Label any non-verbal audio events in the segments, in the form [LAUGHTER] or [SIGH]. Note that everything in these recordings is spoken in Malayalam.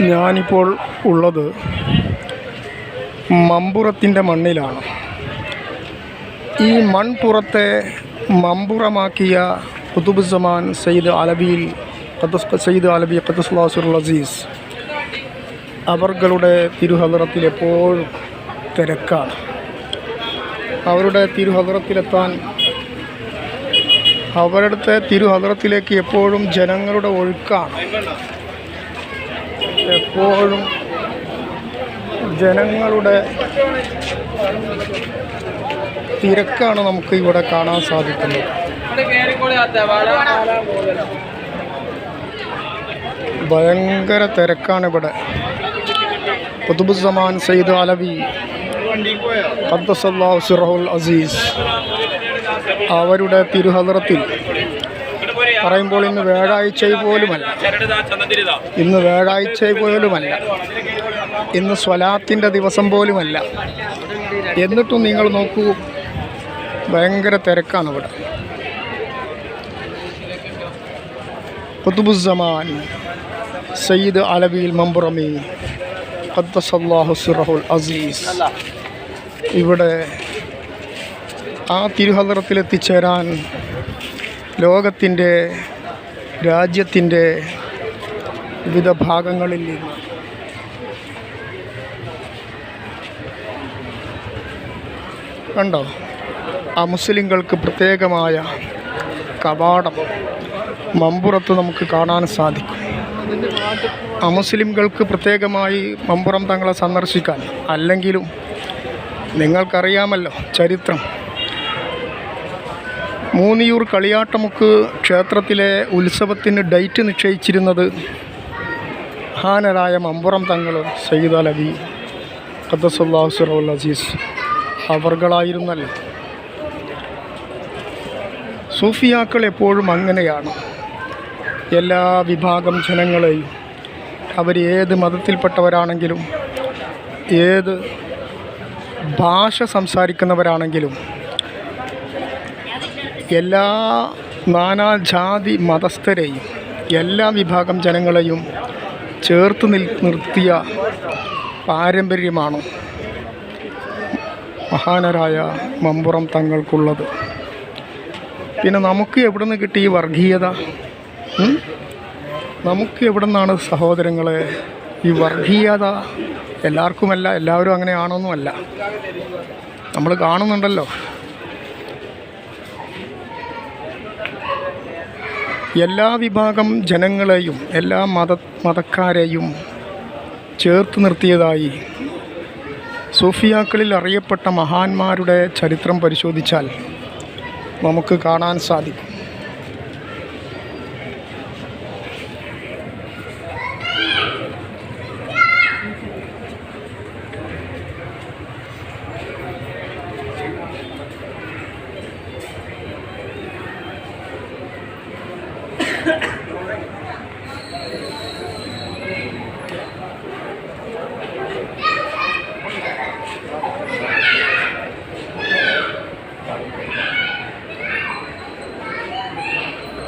ഞാനിപ്പോൾ ഉള്ളത് മമ്പുറത്തിന്റെ മണ്ണിലാണ്. ഈ മൺപുറത്തെ മമ്പുറമാക്കിയ കുതുബുസമാൻ സയ്യിദ് അലബിയിൽ സയ്യിദ് അലബി ഖദ്ദസ്ലാസുൽ അസീസ് അവർകളുടെ തിരുഹദറത്തിലെപ്പോഴും തിരക്കാണ്. അവരുടെ തിരുഹദറത്തിലെത്താൻ അവരുടെ തിരുഹദറത്തിലേക്ക് എപ്പോഴും ജനങ്ങളുടെ ഒഴുക്കാണ്. എപ്പോഴും ജനങ്ങളുടെ തിരക്കാണ് നമുക്ക് ഇവിടെ കാണാൻ സാധിക്കുന്നത്. ഭയങ്കര തിരക്കാണ് ഇവിടെ. കുതുബുസമാൻ സയ്യിദ് അലവി അബ്ദുസല്ലാ സിറഹുൽ അസീസ് അവരുടെ തിരുഹലറത്തിൽ പറയുമ്പോൾ ഇന്ന് വേഴാഴ്ച പോലുമല്ല. ഇന്ന് വേഴാഴ്ച പോലുമല്ല. ഇന്ന് സ്വലാത്തിന്റെ ദിവസം പോലുമല്ല. എന്നിട്ടും നിങ്ങൾ നോക്കൂ ഭയങ്കര തിരക്കാണ് ഇവിടെ. കുത്തുബുസമാൻ സയ്യിദ് അലവിയിൽ മമ്പുറമി ഖദ്ദസല്ലാഹു അസീസ്. ഇവിടെ ആ തിരുഹലറത്തിൽ എത്തിച്ചേരാൻ ലോകത്തിന്റെ രാജ്യത്തിന്റെ വിവിധ ഭാഗങ്ങളിൽ നിന്ന് കണ്ടോ? ആ മുസ്ലിങ്ങൾക്ക് പ്രത്യേകമായ കവാടം മമ്പുറത്ത് നമുക്ക് കാണാൻ സാധിക്കും. ആ മുസ്ലിംകൾക്ക് പ്രത്യേകമായി മമ്പുറം തങ്ങളെ സന്ദർശിക്കാൻ. അല്ലെങ്കിലും നിങ്ങൾക്കറിയാമല്ലോ ചരിത്രം. മൂന്നിയൂർ കളിയാട്ടമുക്ക് ക്ഷേത്രത്തിലെ ഉത്സവത്തിന് ഡേറ്റ് നിശ്ചയിച്ചിരുന്നത് മഹാനരായ മമ്പുറം തങ്ങൾ സയ്യിദ് അലവി ഖദ്ദസുല്ലാഹു സിറോൽ അസീസ് അവർകളായിരുന്നല്ലോ. സൂഫിയാക്കൾ എപ്പോഴും അങ്ങനെയാണ്. എല്ലാ വിഭാഗം ജനങ്ങളെയും അവർ ഏത് മതത്തിൽപ്പെട്ടവരാണെങ്കിലും ഏത് ഭാഷ സംസാരിക്കുന്നവരാണെങ്കിലും എല്ലാ നാനാജാതി മതസ്ഥരെയും എല്ലാ വിഭാഗം ജനങ്ങളെയും ചേർത്ത് നിൽ നിർത്തിയ പാരമ്പര്യമാണ് മഹാനരായ മമ്പുറം തങ്ങൾക്കുള്ളത്. പിന്നെ നമുക്ക് എവിടെ നിന്ന് കിട്ടി ഈ വർഗീയത? നമുക്ക് എവിടെ നിന്നാണ് സഹോദരങ്ങളെ ഈ വർഗീയത? എല്ലാവർക്കുമല്ല എല്ലാവരും അങ്ങനെ ആണോന്നുമല്ല നമ്മൾ കാണുന്നുണ്ടല്ലോ. എല്ലാ വിഭാഗം ജനങ്ങളെയും എല്ലാ മത മതക്കാരെയും ചേർത്ത് നിർത്തിയതായി സൂഫിയാക്കളിൽ അറിയപ്പെട്ട മഹാന്മാരുടെ ചരിത്രം പരിശോധിച്ചാൽ നമുക്ക് കാണാൻ സാധിക്കും.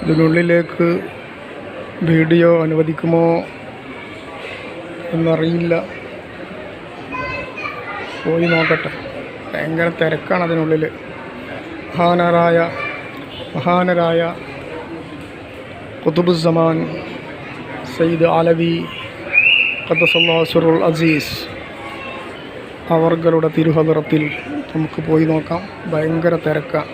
ഇതിനുള്ളിലേക്ക് വീഡിയോ അനുവദിക്കുമോ എന്നറിയില്ല. പോയി നോക്കട്ടെ. ഭയങ്കര തിരക്കാണ് അതിനുള്ളിൽ മഹാനരായ മഹാനരായ കുത്തുബുസമാൻ സയ്യിദ് ആലവി ഖദ്ദസല്ലാസുറുൽ അസീസ് അവർകളുടെ തിരുഹദറത്തിൽ നമുക്ക് പോയി നോക്കാം. ഭയങ്കര തിരക്കാണ്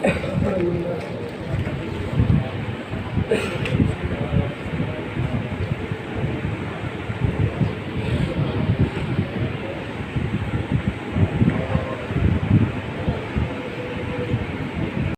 Thank [LAUGHS] you.